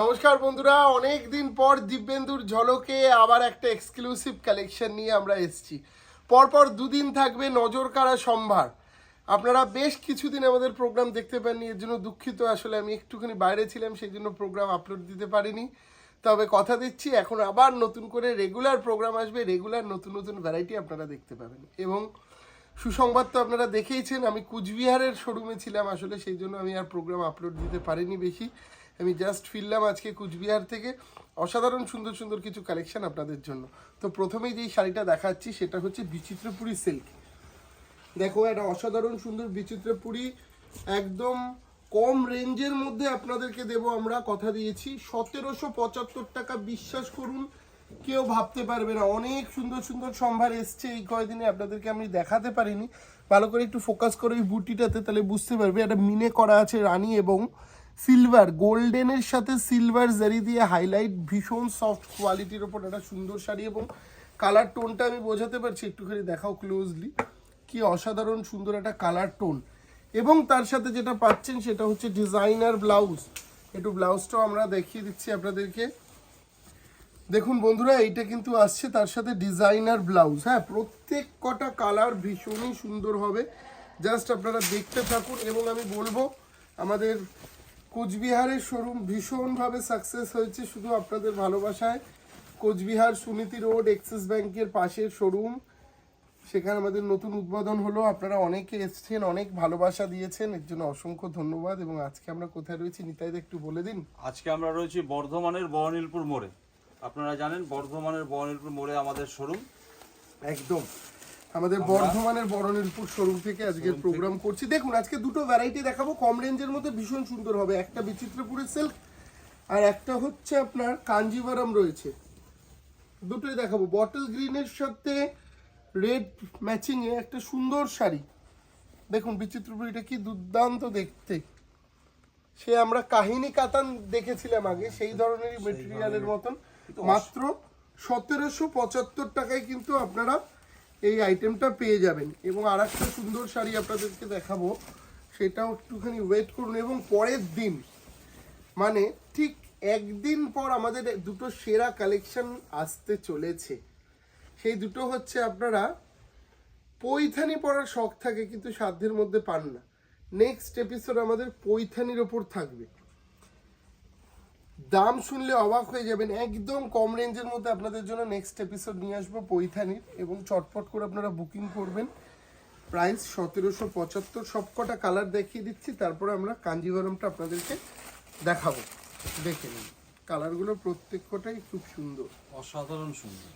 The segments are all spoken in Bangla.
নমস্কার বন্ধুরা অনেক দিন পর দিব্যেন্দুর ঝলকে আবার একটা এক্সক্লুসিভ কালেকশন নিয়ে আমরা এসেছি। পরপর দুদিন থাকবে নজর কাড়া সম্ভার। আপনারা বেশ কিছুদিন আমাদের প্রোগ্রাম দেখতে পাননি, এর জন্য দুঃখিত। আসলে আমি একটুখানি বাইরে ছিলাম, সেই জন্য প্রোগ্রাম আপলোড দিতে পারিনি। তবে কথা দিচ্ছি, এখন আবার নতুন করে রেগুলার প্রোগ্রাম আসবে রেগুলার নতুন নতুন ভ্যারাইটি আপনারা দেখতে পাবেন। এবং সুসংবাদ তো আপনারা দেখেইছেন, আমি কুচবিহারের শোরুমে ছিলাম, আসলে সেই জন্য আমি আর প্রোগ্রাম আপলোড দিতে পারিনি বেশি। আমি জাস্ট ফিরলাম আজকে কুচবিহার থেকে। অসাধারণ সুন্দর সুন্দর কিছু কালেকশন আপনাদের জন্য। তো প্রথমেই যেই শাড়িটা দেখাচ্ছি, সেটা হচ্ছে বিচিত্রপুরি সিল্ক দেখো, একটা অসাধারণ সুন্দর বিচিত্রপুরি, একদম কম রেঞ্জের মধ্যে আপনাদেরকে দেব আমরা, কথা দিয়েছি। সতেরোশো পঁচাত্তর টাকা বিশ্বাস করুন, কেউ ভাবতে পারবে না। অনেক সুন্দর সুন্দর সম্ভার এসছে এই কয়দিনে, আপনাদেরকে আমি দেখাতে পারিনি। ভালো করে একটু ফোকাস করে ওই বুটিটাতে, তাহলে বুঝতে পারবে। একটা মিনে করা আছে রানী এবং সিলভার, গোল্ডেনের সাথে সিলভার জারি দিয়ে হাইলাইট ভীষণ সফট কোয়ালিটির ওপর একটা সুন্দর শাড়ি এবং কালার টোনটা আমি বোঝাতে পারছি, একটুখানি দেখাও ক্লোজলি কি অসাধারণ সুন্দর একটা কালার টোন এবং তার সাথে যেটা পাচ্ছেন সেটা হচ্ছে ডিজাইনার ব্লাউজ একটু ব্লাউজটাও আমরা দেখিয়ে দিচ্ছি আপনাদেরকে। দেখুন বন্ধুরা, এইটা কিন্তু আসছে তার সাথে ডিজাইনার ব্লাউজ হ্যাঁ প্রত্যেক কটা কালার ভীষণই সুন্দর হবে। জাস্ট আপনারা দেখতে থাকুন এবং আমি বলব, আমাদের কোচবিহারের শোরুম ভীষণভাবে সাকসেস হয়েছে শুধু আপনাদের ভালোবাসায়। কোচবিহার সুনীতি রোড এক্সিস ব্যাংকের পাশের শোরুম। সেখানে আমাদের নতুন উদ্বোধন হলো। আপনারা অনেকে এসছেন অনেক ভালোবাসা দিয়েছেন। এর জন্য অসংখ্য ধন্যবাদ। এবং আজকে আমরা কোথায় রয়েছি নিতাইদা একটু বলে দিন। আজকে আমরা রয়েছি বর্ধমানের বহনীলপুর মোড়ে। আপনারা জানেন বর্ধমানের বহনীলপুর মোড়ে আমাদের শোরুম। একদম। আমাদের বর্ধমানের বরণেরপুর শোরুম থেকে আজকে প্রোগ্রাম করছি। দেখুন আজকে দুটো ভ্যারাইটি দেখাবো। কম রেঞ্জের মধ্যে ভীষণ সুন্দর হবে। একটা বিচিত্রপুরের সিল্ক আর একটা হচ্ছে আপনার কাঞ্জিভারাম রয়েছে। দুটোই দেখাবো। বটল গ্রিনের সাথে রেড ম্যাচিং এ একটা সুন্দর শাড়ি। দেখুন বিচিত্রপুরীটা কি দুর্দান্ত দেখতে। সে আমরা কাহিনী কাতান দেখেছিলাম আগে সেই ধরনেরই মেটেরিয়ালের মতন। মাত্র সতেরোশো পঁচাত্তর টাকায় কিন্তু আপনারা এই আইটেমটা পেয়ে যাবেন। এবং আর একটা সুন্দর শাড়ি আপনাদেরকে দেখাবো, সেটাও একটুখানি ওয়েট করুন এবং পরের দিন মানে ঠিক একদিন পর আমাদের দুটো সেরা কালেকশন আসতে চলেছে। সেই দুটো হচ্ছে আপনারা পৈথানি পরার শখ থাকে, কিন্তু সাধ্যের মধ্যে পান না। নেক্সট এপিসোড আমাদের পৈথানির ওপর থাকবে। দাম শুনলে অবাক হয়ে যাবেন। একদম কম রেঞ্জের মধ্যে আপনাদের জন্য নেক্সট এপিসোড নিয়ে আসব পৈথানির এবং চটপট করে আপনারা বুকিং করবেন। প্রাইস সতেরোশো পঁচাত্তর সবকটা কালার দেখিয়ে দিচ্ছি তারপরে আমরা কাঞ্জিভরমটা আপনাদেরকে দেখাবো। দেখে নিন কালারগুলো প্রত্যেকটাই খুব সুন্দর। অসাধারণ সুন্দর।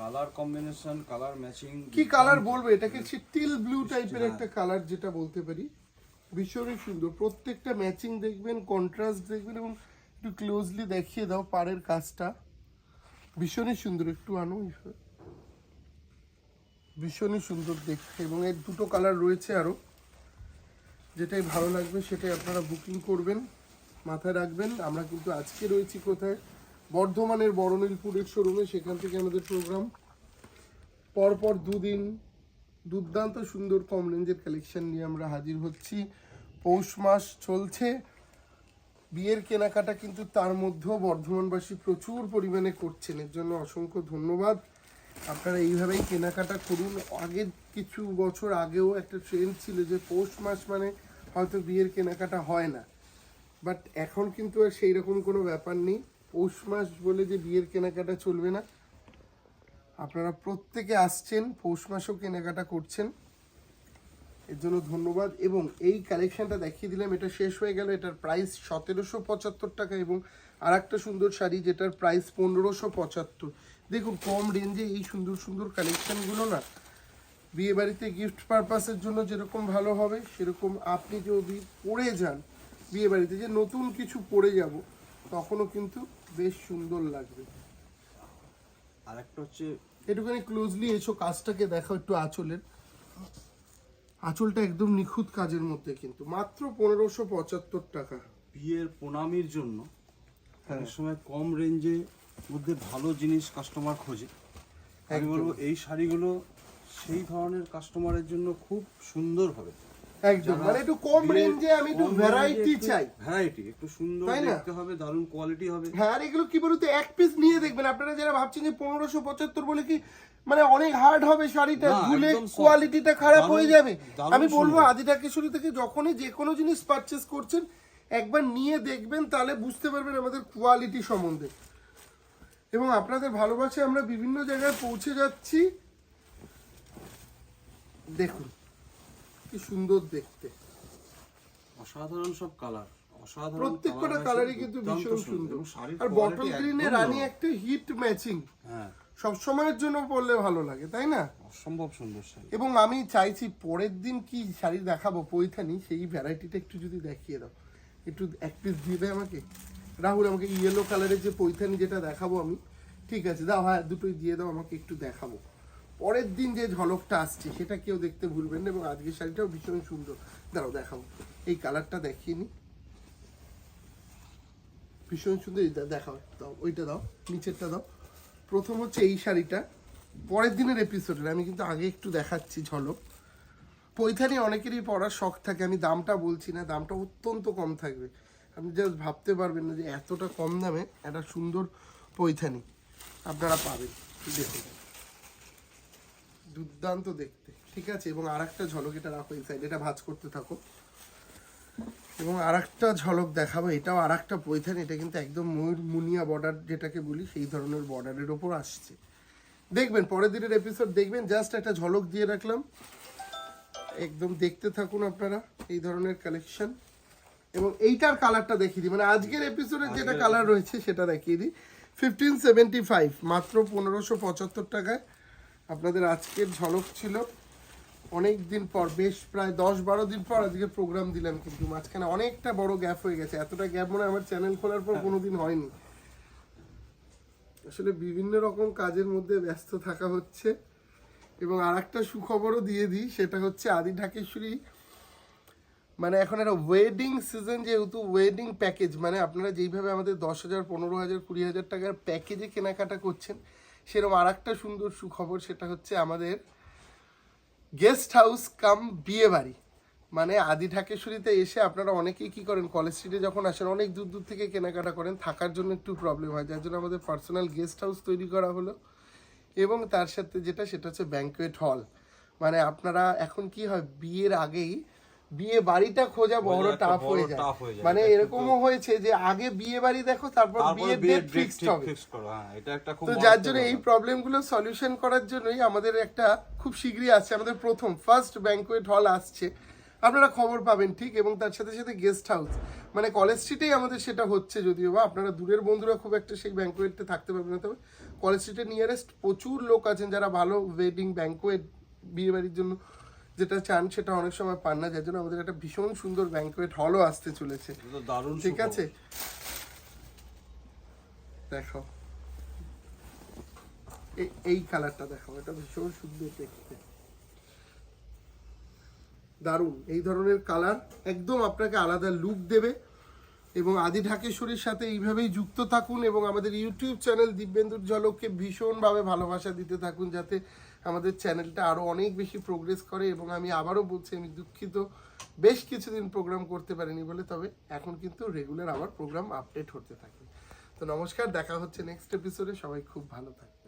কালার কম্বিনেশন কালার ম্যাচিং কি কালার বলব? এটাকে টিল ব্লু টাইপের একটা কালার যেটা বলতে পারি। ভীষণই সুন্দর। প্রত্যেকটা ম্যাচিং দেখবেন কন্ট্রাস্ট দেখবেন এবং একটু ক্লোজলি দেখিয়ে দাও পাড়ের কাজটা। ভীষণই সুন্দর, একটু আনো ভীষণই সুন্দর দেখতে, এবং এর দুটো কালার রয়েছে আরও যেটাই ভালো লাগবে সেটাই আপনারা বুকিং করবেন, মাথায় রাখবেন। আমরা কিন্তু আজকে রয়েছি কোথায়? বর্ধমানের বরনীলপুরের শোরুমে সেখান থেকে আমাদের প্রোগ্রাম পরপর দুদিন, দুর্দান্ত সুন্দর কম রেঞ্জের কালেকশন নিয়ে আমরা হাজির হচ্ছি। পৌষ মাস চলছে বিয়ের কেনাকাটা কিন্তু তার মধ্যেও বর্ধমানবাসী প্রচুর পরিমাণে করছেন। এর জন্য অসংখ্য ধন্যবাদ। আপনারা এইভাবেই কেনাকাটা করুন। আগের কিছু বছর আগেও একটা ট্রেন্ড ছিল যে পৌষ মাস মানে হয়তো বিয়ের কেনাকাটা হয় না। বাট এখন কিন্তু আর সেই রকম কোনো ব্যাপার নেই। পৌষ মাস বলে যে বিয়ের কেনাকাটা চলবে না। আপনারা প্রত্যেকে আসছেন পৌষ মাসেও কেনাকাটা করছেন। এর জন্য ধন্যবাদ। এবং এই কালেকশনটা দেখিয়ে দিলাম এটা শেষ হয়ে গেল এটার প্রাইস সতেরোশো পঁচাত্তর টাকা এবং আর একটা সুন্দর শাড়ি যেটার প্রাইস পনেরোশো পঁচাত্তর। দেখুন কম রেঞ্জে এই সুন্দর সুন্দর কালেকশানগুলো না বিয়ে বাড়িতে গিফট পারপাসের জন্য যেরকম ভালো হবে সেরকম আপনি যদি পরে যান বিয়ে বাড়িতে যে নতুন কিছু পরে যাব তখনও কিন্তু বেশ সুন্দর লাগবে। আর একটা হচ্ছে একটুখানি ক্লোজলি এসো কাজটাকে দেখো একটু আঁচলের। আঁচলটা একদম নিখুঁত কাজের মধ্যে কিন্তু। মাত্র পনেরোশো পঁচাত্তর টাকা। বিয়ের প্রণামীর জন্য হ্যাঁ। অনেক সময় কম রেঞ্জে মধ্যে ভালো জিনিস কাস্টমার খোঁজে। আমি বলব এই শাড়িগুলো সেই ধরনের কাস্টমারের জন্য খুব সুন্দর হবে। একদম। মানে একটু কম রেঞ্জে আমি একটু ভ্যারাইটি চাই। ভ্যারাইটি একটু সুন্দর দেখতে হবে দারুণ কোয়ালিটি হবে। হ্যাঁ আর এগুলো কি বলতো এক পিস নিয়ে দেখবেন। আপনারা যারা ভাবছেন যে পনেরোশো পঁচাত্তর বলে কি মানে অনেক হার্ড হবে শাড়িটা ধুলে কোয়ালিটিটা খারাপ হয়ে যাবে। আমি বলব। আদিটা কিশোরী থেকে যখনই যে কোনো জিনিস পারচেস করছেন একবার নিয়ে দেখবেন তাহলে বুঝতে পারবেন আমাদের কোয়ালিটি সম্বন্ধে। এবং আপনাদের ভালোবাসে আমরা বিভিন্ন জায়গায় পৌঁছে যাচ্ছি। দেখুন। কি সুন্দর দেখতে। অসাধারণ সব কালার অসাধারণ প্রত্যেকটা কালারই কিন্তু ভীষণ সুন্দর। এবং আর বটল গ্রিনে রানী একটা হিট ম্যাচিং হ্যাঁ। সব সময়ের জন্য পরলে ভালো লাগে তাই না? অসম্ভব সুন্দর শাড়ি। এবং আমি চাইছি পরের দিন কি শাড়ি দেখাবো পৈথানি সেই ভ্যারাইটিটা একটু যদি দেখিয়ে দাও। একটু এক পিস দেয় আমাকে? রাহুল আমাকে ইয়েলো কালারের যে পৈথানি যেটা দেখাবো আমি ঠিক আছে? দাও হ্যাঁ দুটোই দিয়ে দাও আমাকে একটু দেখাবো। পরের দিন যে ঝলকটা আসছে, সেটা কেউ দেখতে ভুলবেন না এবং আজকের শাড়িটাও ভীষণ সুন্দর। দাঁড়াও, দেখাবো। এই কালারটা দেখিয়ে নি। ভীষণ সুন্দর দেখাও, দাও, ওইটা দাও, নিচেরটা দাও। প্রথম হচ্ছে এই শাড়িটা। পরের দিনের এপিসোডের আমি কিন্তু আগে একটু দেখাচ্ছি ঝলক। পৈথানি অনেকেরই পড়ার শখ থাকে, আমি দামটা বলছি না, দামটা অত্যন্ত কম থাকবে। আপনি জাস্ট ভাবতে পারবেন না যে এতটা কম দামে একটা সুন্দর পৈথানি। আপনারা পাবেন, দেখুন। দুর্দান্ত দেখতে ঠিক আছে? এবং আর একটা ঝলক এটা রাখো এই সাইড এটা ভাজ করতে থাকো। এবং আর একটা ঝলক দেখাবো এটাও আর একটা পৈথানি এটা কিন্তু একদম ময়ূর মুনিয়া বর্ডার যেটাকে বলি সেই ধরনের বর্ডারের ওপর আসছে। দেখবেন পরের দিনের এপিসোড দেখবেন জাস্ট একটা ঝলক দিয়ে রাখলাম। একদম দেখতে থাকুন আপনারা এই ধরনের কালেকশন এবং এইটার কালারটা দেখিয়ে দিই মানে আজকের এপিসোডের যেটা কালার রয়েছে সেটা দেখিয়ে দিই। ফিফটিন সেভেন্টি ফাইভ মাত্র পনেরোশো পঁচাত্তর টাকায়। আপনাদের আজকের ঝলক ছিল অনেক দিন পর বেশ প্রায় দশ বারো দিন পর আজকে প্রোগ্রাম দিলাম কিন্তু মাঝখানে অনেকটা বড় গ্যাপ হয়ে গেছে। এতটা গ্যাপ মনে হয় আমার চ্যানেল খোলার পর কোনোদিন হয়নি। আসলে বিভিন্ন রকম কাজের মধ্যে ব্যস্ত থাকা হচ্ছে এবং আর একটা সুখবরও দিয়ে দিই সেটা হচ্ছে আদি ঢাকেশ্বরী মানে এখন একটা ওয়েডিং সিজন যেহেতু ওয়েডিং প্যাকেজ মানে আপনারা যেইভাবে আমাদের দশ হাজার পনেরো হাজার কুড়ি হাজার টাকার প্যাকেজে কেনাকাটা করছেন সেরকম আর একটা সুন্দর সুখবর সেটা হচ্ছে আমাদের গেস্ট হাউস কাম বিয়ে বাড়ি। মানে আদি ঢাকেশ্বরীতে এসে আপনারা অনেকেই কি করেন কলেজ স্ট্রিটে যখন আসেন, অনেক দূর দূর থেকে কেনাকাটা করেন, থাকার জন্য একটু প্রবলেম হয়, যার জন্য আমাদের পার্সোনাল গেস্ট হাউস তৈরি করা হলো। এবং তার সাথে যেটা, সেটা হচ্ছে ব্যাঙ্কোয়েট হল মানে আপনারা এখন কি হয়, বিয়ের আগেই বিয়ে বাড়িটা খোঁজা বড় টাফ হয়ে যায়। মানে এরকমও হয়েছে যে আগে বিয়ে বাড়ি দেখো তারপর বিয়ের ডেট ডেট ফিক্সড হবে ফিক্স করো হ্যাঁ এটা একটা খুব তো যার জন্য এই ব্যাপার। প্রবলেমগুলো সলিউশন করার জন্যই আমাদের একটা খুব শীঘ্রই আসছে আমাদের প্রথম ফার্স্ট ব্যাঙ্কোয়েট হল আসছে আপনারা খবর পাবেন ঠিক এবং তার সাথে সাথে গেস্ট হাউস মানে কলেজ স্ট্রিটেই আমাদের সেটা হচ্ছে যদিও বা আপনারা দূরের বন্ধুরা খুব একটা সেই ব্যাঙ্কোয়েটে থাকতে পারবেন না তবে কলেজ স্ট্রিটের নিয়ারেস্ট প্রচুর লোক আছেন যারা ভালো ওয়েডিং ব্যাঙ্কোয়েট বিয়ে বাড়ির জন্য যেটা চান সেটা অনেক সময় পান না যার জন্য আমাদের একটা ভীষণ সুন্দর ব্যাংকুয়েট হলও আসতে চলেছে। তো দারুণ ঠিক আছে? দেখো। এই- এই কালারটা দেখো এটা ভীষণ সুন্দর দেখতে। দারুণ। এই ধরনের কালার একদম আপনাকে আলাদা লুক দেবে। এবং আদি ঢাকেশ্বরীর সাথে এইভাবেই যুক্ত থাকুন এবং আমাদের ইউটিউব চ্যানেল দিব্যেন্দুর ঝলককে ভীষণভাবে ভালোবাসা দিতে থাকুন যাতে আমাদের চ্যানেলটা আরও অনেক বেশি প্রোগ্রেস করে এবং আমি আবারও বলছি, আমি দুঃখিত, বেশ কিছুদিন প্রোগ্রাম করতে পারিনি বলে, তবে এখন কিন্তু রেগুলার আবার প্রোগ্রাম আপডেট হতে থাকে। তো নমস্কার, দেখা হচ্ছে নেক্সট এপিসোডে সবাই খুব ভালো থাকে